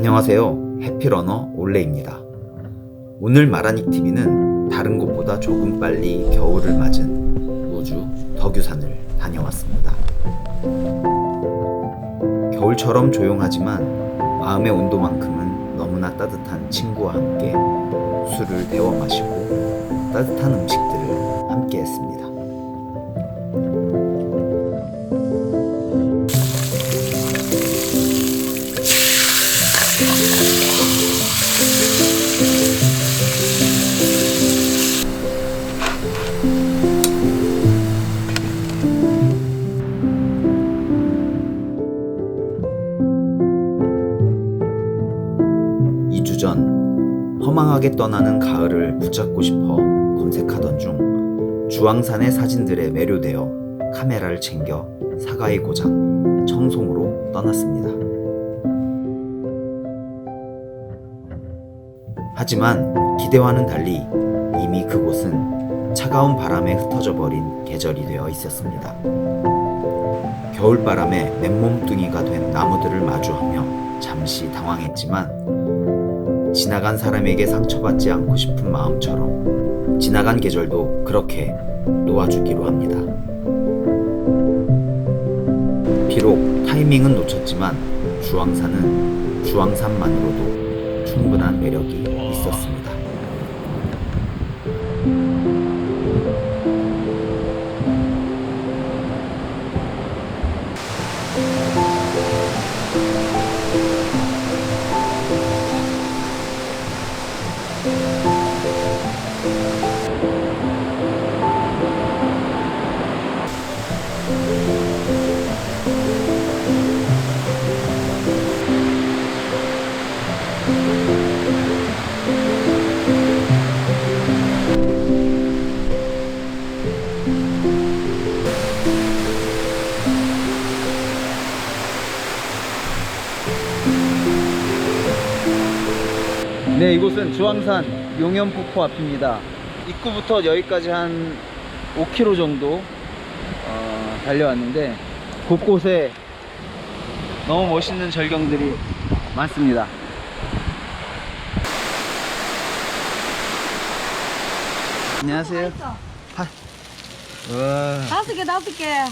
안녕하세요. 해피러너 올레입니다. 오늘 마라닉 TV는 다른 곳보다 조금 빨리 겨울을 맞은 우주 덕유산을 다녀왔습니다. 겨울처럼 조용하지만 마음의 온도만큼은 너무나 따뜻한 친구와 함께 술을 데워 마시고 따뜻한 음식들을 함께 했습니다. 허망하게 떠나는 가을을 붙잡고 싶어 검색하던 중 주황산의 사진들에 매료되어 카메라를 챙겨 사가의 고장 청송으로 떠났습니다. 하지만 기대와는 달리 이미 그곳은 차가운 바람에 흩어져 버린 계절이 되어 있었습니다. 겨울바람에 맨몸뚱이가 된 나무들을 마주하며 잠시 당황했지만 지나간 사람에게 상처받지 않고 싶은 마음처럼 지나간 계절도 그렇게 놓아주기로 합니다. 비록 타이밍은 놓쳤지만 주황산은 주황산만으로도 충분한 매력이 있었습니다. 네, 이곳은 주황산 용연폭포 앞입니다. 입구부터 여기까지 한 5km 정도 어, 달려왔는데 곳곳에 너무 멋있는 절경들이 많습니다. 안녕하세요. 하. 와. 다섯 개, 다섯 개.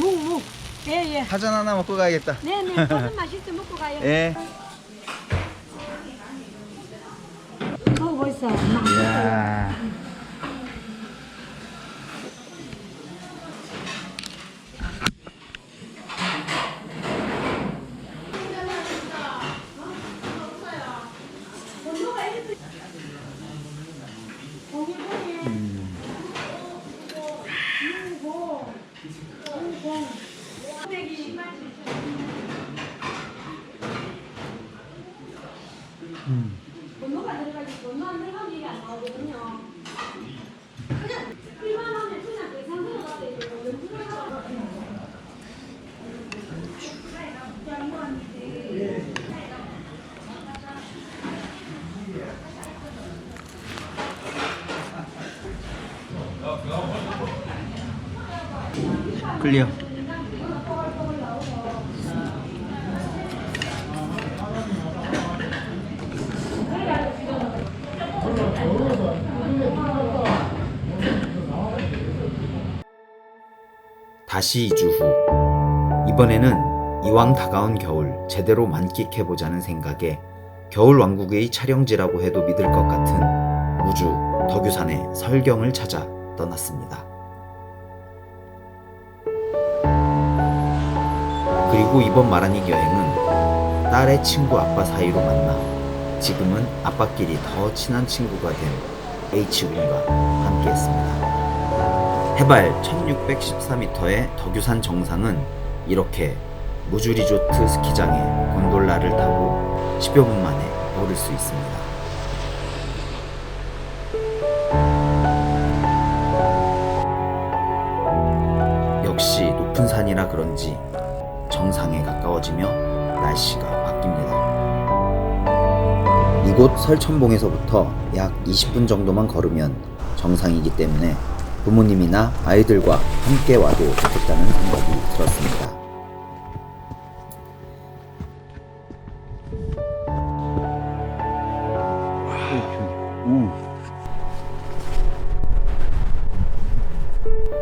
묵, 묵. 예, 예. 파전 하나 먹고 가야겠다. 네, 네. 무슨 맛있어 먹고 가요. 예. 먹어 번호가 들어가지 번호 안 나오거든요. 그냥 일반 하면 그냥 그 이거 연 들어가. 클리어. 다시 2주 후 이번에는 이왕 다가온 겨울 제대로 만끽해보자는 생각에 겨울 왕국의 촬영지라고 해도 믿을 것 같은 우주 덕유산의 설경을 찾아 떠났습니다. 그리고 이번 마라닉 여행은 딸의 친구 아빠 사이로 만나 지금은 아빠끼리 더 친한 친구가 된 H군과 함께했습니다. 해발 1614m의 덕유산 정상은 이렇게 무주 리조트 스키장에 곤돌라를 타고 10여 분 만에 오를 수 있습니다. 역시 높은 산이라 그런지 정상에 가까워지며 날씨가 바뀝니다. 이곳 설천봉에서부터 약 20분 정도만 걸으면 정상이기 때문에 부모님이나 아이들과 함께 와도 좋겠다는 생각이 들었습니다.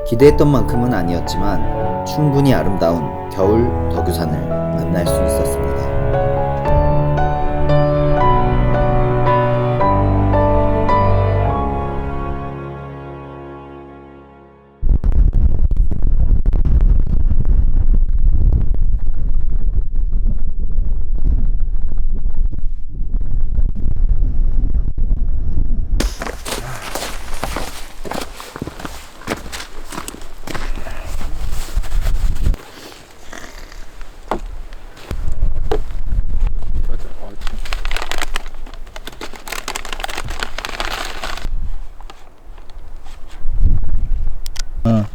기대했던 만큼은 아니었지만 충분히 아름다운 겨울 덕유산을 만날 수 있었습니다.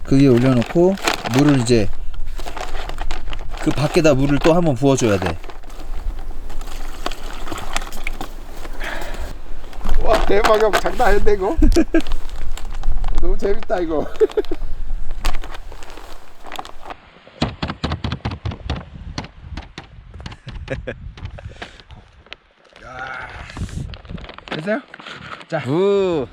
그 위에 올려놓고 물을 이제 그 밖에다 물을 또 한번 부어줘야 돼. 와 대박이야 장난 아닌데 이거 너무 재밌다 이거 됐어요? 자 우.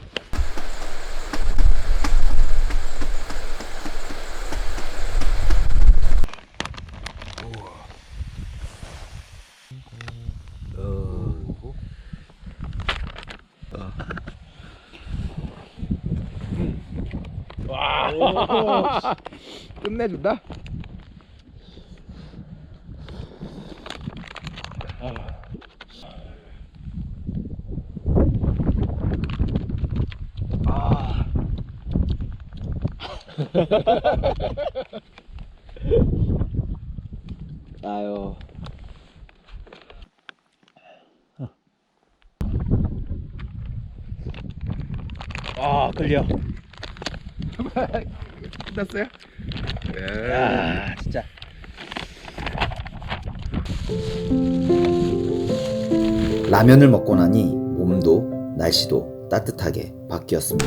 끝내준다 아유. 아, 끌려. 끝났어요? 야, 진짜. 라면을 먹고 나니 몸도 날씨도 따뜻하게 바뀌었습니다.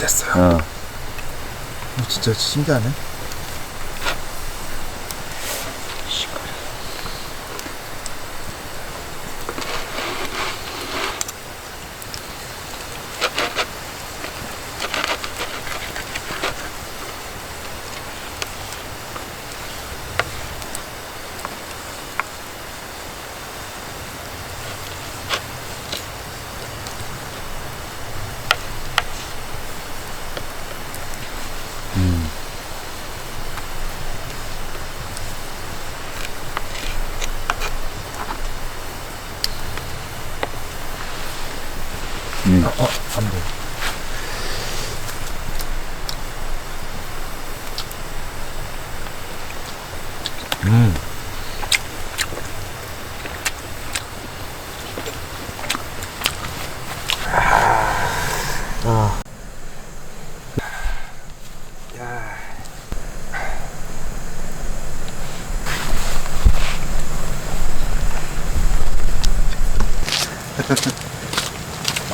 됐어요. 어. 어, 진짜 신기하네. 음. 어, 안 돼. 음. 아. 야.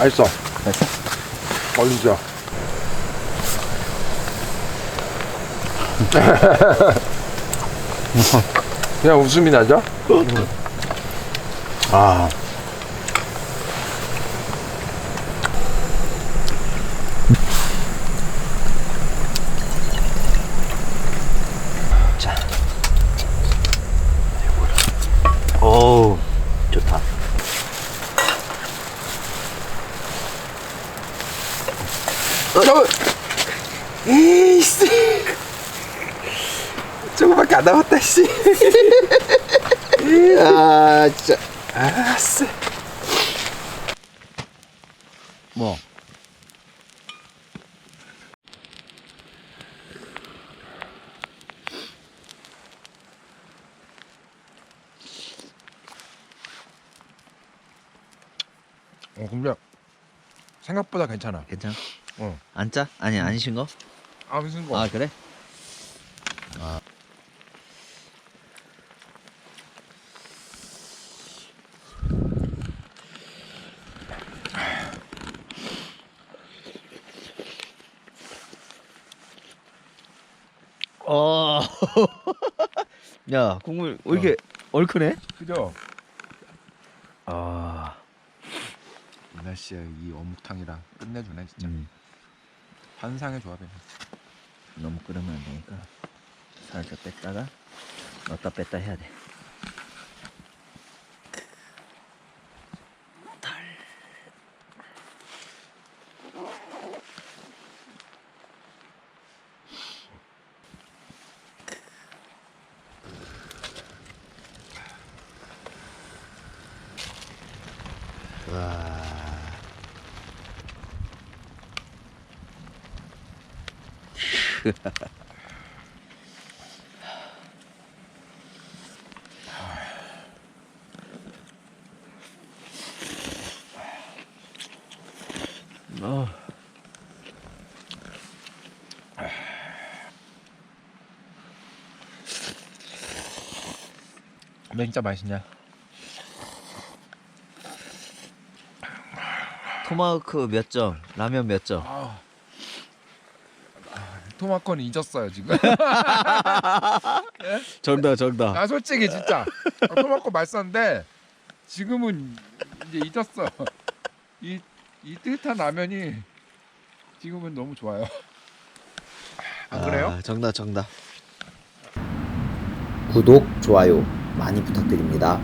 맛있어. 맛있어? 어, 진짜. 그냥 웃음이 나죠? 아. 자. 어우, 좋다. 저, 에이씨. 조금밖에 안 남았다, 씨. 아, 진짜. 아싸. 뭐? 어, 근데 생각보다 괜찮아. 괜찮아? 어. 안 짜? 아니, 안 싱거? 아, 무슨 거? 아, 그래? 아. 어. 야, 국물 왜 이렇게 얼큰해? 그죠? 아. 이 날씨에 이 어묵탕이랑 끝내주네, 진짜. 음. 환상의 조합이네. 너무 끓으면 안 되니까 살짝 뺐다가 넣었다 뺐다 해야 돼. 어. 근데 진짜 맛있냐? 토마호크 몇 점? 라면 몇 점? 아, 토마코는 잊었어요 지금. 정답 정답. 아 솔직히 진짜 아, 토마코 맛있었는데 지금은 이제 잊었어. 이, 이 뜨뜻한 라면이 지금은 너무 좋아요. 안 그래요? 아, 정답 정답. 구독, 좋아요 많이 부탁드립니다.